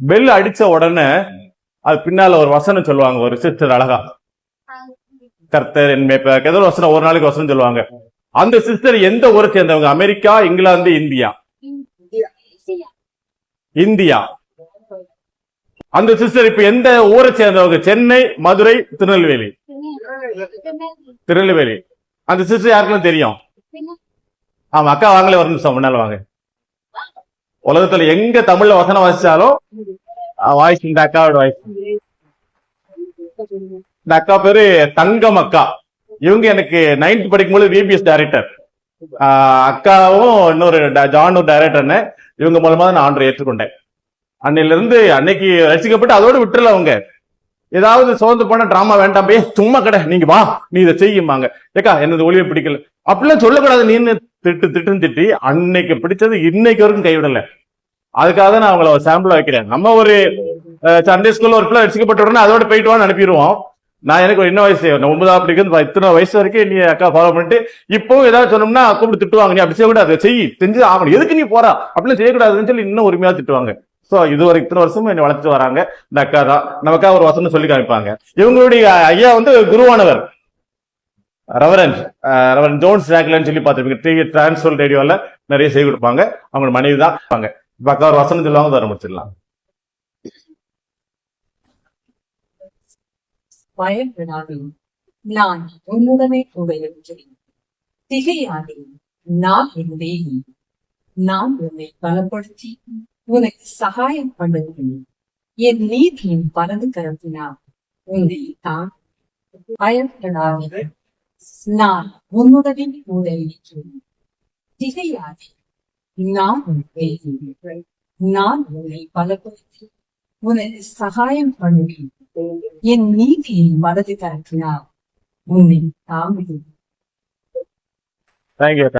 Bell அடிச்ச உடனே அது பின்னால ஒரு வசனம் சொல்லுவாங்க ஒரு சிஸ்டர் அழகா. கர்த்தர் என் ஏதோ வசனம் ஒரு நாளைக்கு வசனம் சொல்லுவாங்க. அந்த சிஸ்டர் எந்த ஊரை சேர்ந்தவங்க? America England India? இந்தியா. அந்த சிஸ்டர் இப்ப எந்த ஊரை சேர்ந்தவங்க? சென்னை மதுரை திருநெல்வேலி. திருநெல்வேலி. அந்த சிஸ்டர் யாருக்கெல்லாம் தெரியும்? ஆமா அக்கா வாங்கல ஒரு நிமிஷம் முன்னால வாங்க. உலகத்துல எங்க தமிழ்ல வசனம் வாசிச்சாலும் வாய்ஸ் இந்த அக்காவோட வாய்ஸ். இந்த அக்கா பேரு தங்கம் அக்கா. இவங்க எனக்கு நைன்த் படிக்கும்போது பிபிஎஸ் டைரக்டர் அக்காவும் இன்னொரு ஜானூர் ஜான் ஒரு டைரக்டர்னு இவங்க மூலமா நான் ஆண்டரை ஏற்றுக்கொண்டேன். அன்னையில இருந்து அன்னைக்கு ரசிக்கப்பட்டு அதோட விட்டுல அவங்க. ஏதாவது சோர்ந்து போன டிராமா வேண்டாம் சும்மா கடை நீங்க வா நீ இதை செய்யுமாங்க ஏக்கா எனது ஒளிய பிடிக்கல? அப்படிலாம் சொல்லக்கூடாது நீன்னு திட்டு திட்டுன்னு திட்டி அன்னைக்கு பிடிச்சது இன்னைக்கு வரைக்கும் கைவிடல. அதுக்காக தான் நான் அவங்கள சாம்பிளா வைக்கிறேன். நம்ம ஒரு சண்டே ஸ்கூல்ல ஒரு பிள்ளை ரசிக்கப்பட்ட உடனே அதோட போயிட்டு வான்னு அனுப்பிடுவோம். நான் எனக்கு ஒரு என்ன வயசு நான் ஒன்பதாம் படிக்கிறது இத்தனை வயசு வரைக்கும் நீ அக்கா ஃபாலோ பண்ணிட்டு இப்போ ஏதாவது சொன்னோம்னா கூப்பிட்டு திட்டுவாங்க நீ அப்படி செய்யக்கூடாது செய் செஞ்சு ஆகணும். எதுக்கு நீ போறா? அப்படிலாம் செய்யக்கூடாதுன்னு சொல்லி இன்னும் உரிமையா திட்டுவாங்க. சோ இது ஒரு இத்தனை வருஷமும் என்னை வளர்த்து வராங்க. இந்த அக்கா தான். நமக்காக ஒரு வசனம் சொல்லி காமிப்பாங்க. இவங்களுடைய ஐயா வந்து குருவானவர். ரெவரன் ரெவரன் ஜோன்ஸ் ஜாக்லன்னு சொல்லி பார்த்துருப்பீங்க. டிவி டிரான்ஸ்வர் ரேடியோவில் நிறைய செய்து கொடுப்பாங்க. அவங்க மனைவி தான் இருப்பாங்க. இப்போ அக்கா ஒரு வசனம் சொல்லுவாங்க அதை ஆரம்பிச்சிடலாம் பயப்படாதே நான் உன்னுடனே கூட இருக்கிறேன் திகையாதே. நான் என்னுடைய நான் உன்னை பலப்படுத்தி உனக்கு சகாயம் பண்ணுகிறேன் என் நீதியின் பலது கரத்தினால் உன்னை தான் பயப்படாதே நான் உன்னுடனே கூட இருக்கிறேன் திகையாதே நான் உன் நான் உன்னை பலப்படுத்தி உனக்கு சகாயம் பண்ணுவேன். என் நீதியை வலது தரத்தினால் உன்னை தாங்குகிறேன் தேங்க்யூ